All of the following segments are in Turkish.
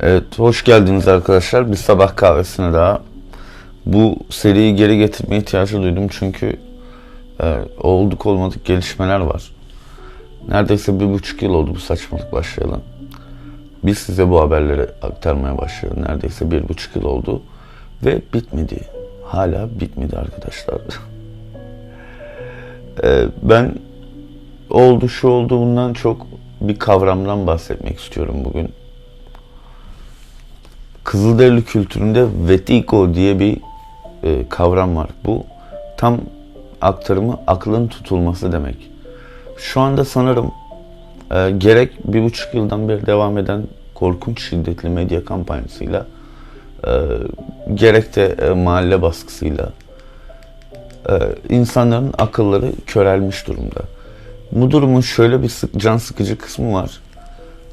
Evet, hoş geldiniz arkadaşlar. Bir sabah kahvesine daha. Bu seriyi geri getirme ihtiyacı duydum çünkü e, olduk olmadık gelişmeler var. Neredeyse bir buçuk yıl oldu bu saçmalık başlayalı. Biz size bu haberleri aktarmaya başladık. Neredeyse bir buçuk yıl oldu ve bitmedi. Hala bitmedi arkadaşlar. E, ben oldu şu oldu bundan çok bir kavramdan bahsetmek istiyorum bugün. Kızılderili kültüründe vetigo diye bir e, kavram var. Bu tam aktarımı aklın tutulması demek. Şu anda sanırım e, gerek bir buçuk yıldan beri devam eden korkunç şiddetli medya kampanyasıyla e, gerek de e, mahalle baskısıyla e, insanların akılları körelmiş durumda. Bu durumun şöyle bir sık, can sıkıcı kısmı var.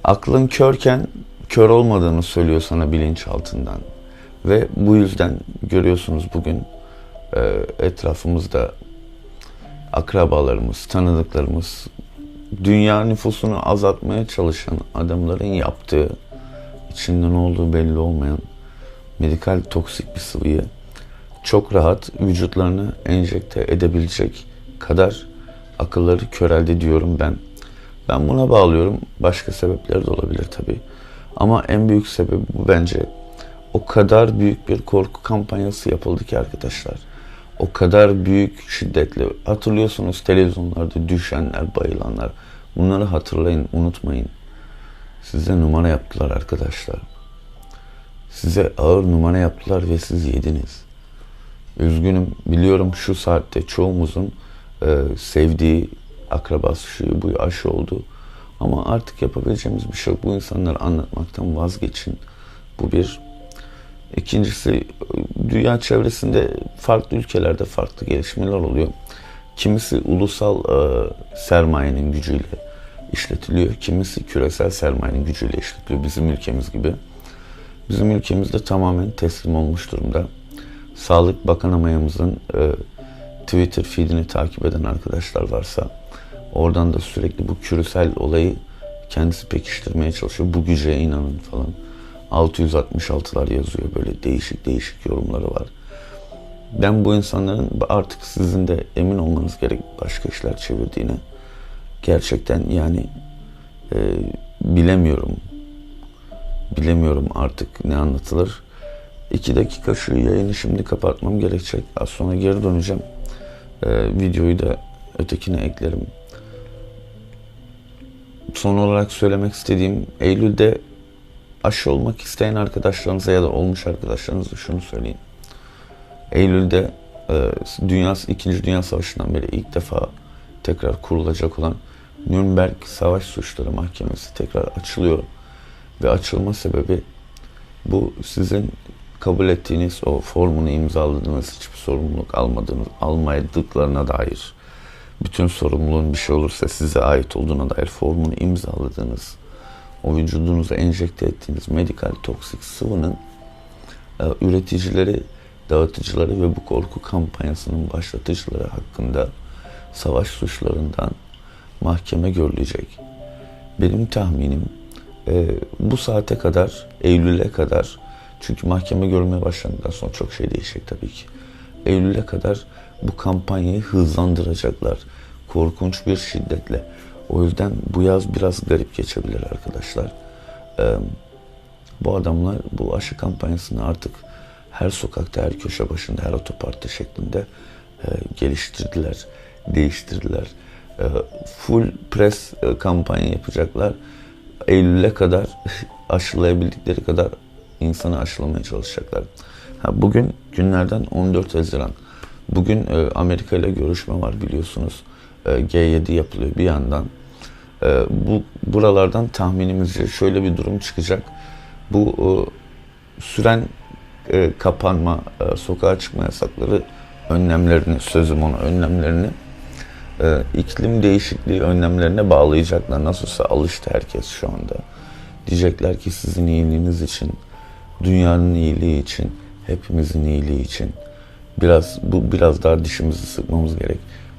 Aklın körken kör olmadığını söylüyor sana bilinçaltından. Ve bu yüzden görüyorsunuz bugün e, etrafımızda akrabalarımız, tanıdıklarımız, dünya nüfusunu azaltmaya çalışan adamların yaptığı, içinden olduğu belli olmayan medikal toksik bir sıvıyı çok rahat vücutlarına enjekte edebilecek kadar akılları köreldi diyorum ben. Ben buna bağlıyorum. Başka sebepler de olabilir tabii. Ama en büyük sebebi bu bence. O kadar büyük bir korku kampanyası yapıldı ki arkadaşlar. O kadar büyük şiddetli. Hatırlıyorsunuz televizyonlarda düşenler, bayılanlar. Bunları hatırlayın, unutmayın. Size numara yaptılar arkadaşlar. Size ağır numara yaptılar ve siz yediniz. Üzgünüm biliyorum şu saatte çoğumuzun e, sevdiği akrabası şu bu aşı oldu. Ama artık yapabileceğimiz bir şey yok. Bu insanları anlatmaktan vazgeçin. Bu bir. İkincisi dünya çevresinde farklı ülkelerde farklı gelişmeler oluyor. Kimisi ulusal e, sermayenin gücüyle işletiliyor. Kimisi küresel sermayenin gücüyle işletiliyor. Bizim ülkemiz gibi. Bizim ülkemizde tamamen teslim olmuş durumda. Sağlık Bakanımayımızın e, Twitter feedini takip eden arkadaşlar varsa oradan da sürekli bu küresel olayı kendisi pekiştirmeye çalışıyor. Bu güce inanın falan. 666'lar yazıyor böyle değişik değişik yorumları var. Ben bu insanların artık sizin de emin olmanız gerek başka işler çevirdiğine. Gerçekten yani e, bilemiyorum. Bilemiyorum artık ne anlatılır. İki dakika şu yayını şimdi kapatmam gerekecek. Az sonra geri döneceğim. Ee, videoyu da ötekine eklerim. Son olarak söylemek istediğim Eylül'de aşı olmak isteyen arkadaşlarınıza ya da olmuş arkadaşlarınıza şunu söyleyin. Eylül'de e, Dünya, İkinci Dünya Savaşı'ndan beri ilk defa tekrar kurulacak olan Nürnberg Savaş Suçları Mahkemesi tekrar açılıyor. Ve açılma sebebi bu sizin kabul ettiğiniz o formunu imzaladığınız hiçbir sorumluluk almadığınız almadıklarına dair bütün sorumluluğun bir şey olursa size ait olduğuna dair formunu imzaladığınız o vücudunuza enjekte ettiğiniz medikal toksik sıvının e, üreticileri, dağıtıcıları ve bu korku kampanyasının başlatıcıları hakkında savaş suçlarından mahkeme görülecek. Benim tahminim e, bu saate kadar, Eylül'e kadar çünkü mahkeme görülmeye başlandıktan sonra çok şey değişecek tabii ki. Eylül'e kadar bu kampanyayı hızlandıracaklar. Korkunç bir şiddetle. O yüzden bu yaz biraz garip geçebilir arkadaşlar. Ee, bu adamlar bu aşı kampanyasını artık her sokakta, her köşe başında, her otoparkta şeklinde e, geliştirdiler, değiştirdiler. E, full press e, kampanya yapacaklar. Eylül'e kadar aşılayabildikleri kadar insanı aşılamaya çalışacaklar. Ha, bugün günlerden 14 Haziran. Bugün e, Amerika ile görüşme var biliyorsunuz. E, G7 yapılıyor bir yandan. E, bu buralardan tahminimizce şöyle bir durum çıkacak. Bu e, süren e, kapanma, e, sokağa çıkma yasakları önlemlerini, sözüm ona önlemlerini e, iklim değişikliği önlemlerine bağlayacaklar. Nasılsa alıştı herkes şu anda. Diyecekler ki sizin iyiliğiniz için dünyanın iyiliği için, hepimizin iyiliği için biraz bu biraz daha dişimizi sıkmamız gerek.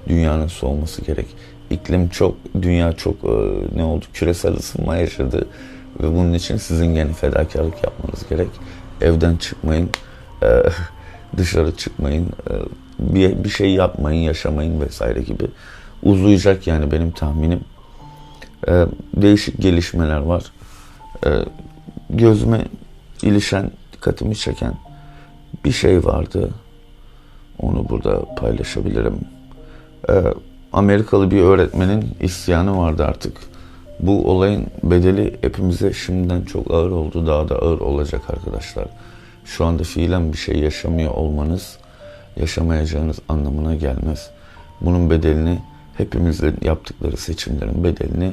Dünyanın soğuması gerek. İklim çok, dünya çok e, ne oldu? Küresel ısınma yaşadı Ve bunun için sizin gene fedakarlık yapmanız gerek. Evden çıkmayın, e, dışarı çıkmayın, e, bir, bir şey yapmayın, yaşamayın vesaire gibi. Uzayacak yani benim tahminim. Değişik gelişmeler var. Gözüme ilişen, dikkatimi çeken bir şey vardı. Onu burada paylaşabilirim. Ee, Amerikalı bir öğretmenin isyanı vardı artık. Bu olayın bedeli hepimize şimdiden çok ağır oldu. Daha da ağır olacak arkadaşlar. Şu anda fiilen bir şey yaşamıyor olmanız yaşamayacağınız anlamına gelmez. Bunun bedelini hepimizin yaptıkları seçimlerin bedelini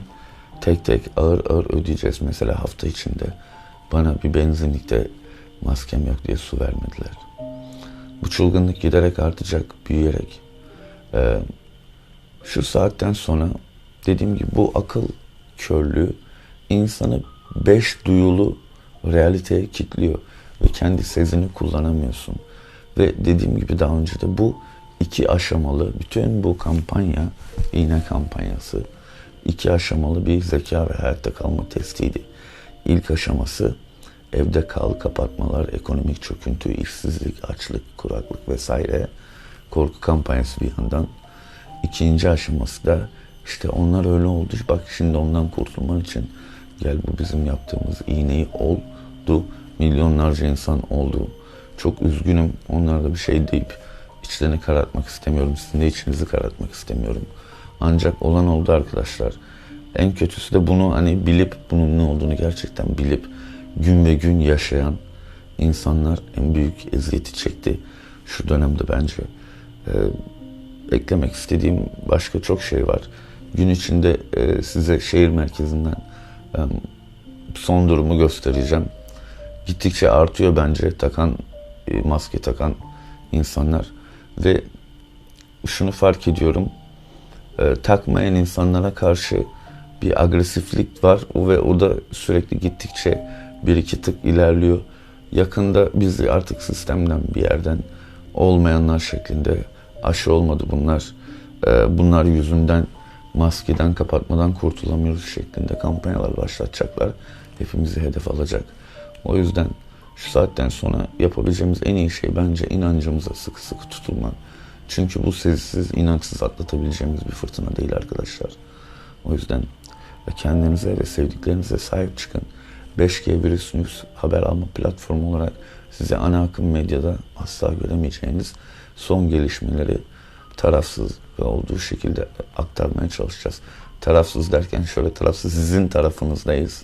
tek tek ağır ağır ödeyeceğiz. Mesela hafta içinde bana bir benzinlikte maskem yok diye su vermediler. Bu çılgınlık giderek artacak, büyüyerek. Ee, şu saatten sonra dediğim gibi bu akıl körlüğü insanı beş duyulu realiteye kilitliyor ve kendi sezini kullanamıyorsun. Ve dediğim gibi daha önce de bu iki aşamalı, bütün bu kampanya, iğne kampanyası, iki aşamalı bir zeka ve hayatta kalma testiydi. İlk aşaması evde kal, kapatmalar, ekonomik çöküntü, işsizlik, açlık, kuraklık vesaire korku kampanyası bir yandan. İkinci aşaması da işte onlar öyle oldu. Bak şimdi ondan kurtulman için gel bu bizim yaptığımız iğneyi oldu. Milyonlarca insan oldu. Çok üzgünüm. Onlara da bir şey deyip içlerini karartmak istemiyorum. Sizin de içinizi karartmak istemiyorum. Ancak olan oldu arkadaşlar. En kötüsü de bunu hani bilip bunun ne olduğunu gerçekten bilip gün ve gün yaşayan insanlar en büyük eziyeti çekti şu dönemde bence. Ee, eklemek istediğim başka çok şey var. Gün içinde e, size şehir merkezinden e, son durumu göstereceğim. Gittikçe artıyor bence takan e, maske takan insanlar ve şunu fark ediyorum. E, takmayan insanlara karşı bir agresiflik var ve o da sürekli gittikçe bir iki tık ilerliyor. Yakında bizi artık sistemden bir yerden olmayanlar şeklinde aşı olmadı bunlar. Ee, bunlar yüzünden maskeden kapatmadan kurtulamıyoruz şeklinde kampanyalar başlatacaklar. Hepimizi hedef alacak. O yüzden şu saatten sonra yapabileceğimiz en iyi şey bence inancımıza sıkı sıkı tutulmak. Çünkü bu sessiz, inançsız atlatabileceğimiz bir fırtına değil arkadaşlar. O yüzden kendinize ve sevdiklerinize sahip çıkın. 5G Virüs haber alma platformu olarak size ana akım medyada asla göremeyeceğiniz son gelişmeleri tarafsız ve olduğu şekilde aktarmaya çalışacağız. Tarafsız derken şöyle tarafsız sizin tarafınızdayız.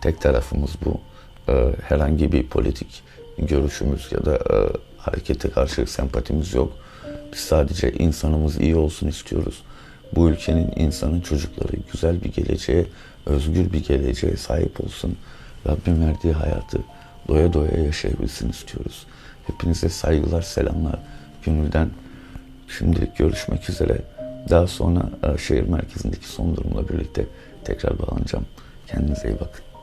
Tek tarafımız bu. Ee, herhangi bir politik görüşümüz ya da e, harekete karşı sempatimiz yok. Biz sadece insanımız iyi olsun istiyoruz. Bu ülkenin insanın çocukları güzel bir geleceğe, özgür bir geleceğe sahip olsun. Rabbim verdiği hayatı doya doya yaşayabilsin istiyoruz. Hepinize saygılar, selamlar. Gönülden şimdilik görüşmek üzere. Daha sonra e, şehir merkezindeki son durumla birlikte tekrar bağlanacağım. Kendinize iyi bakın.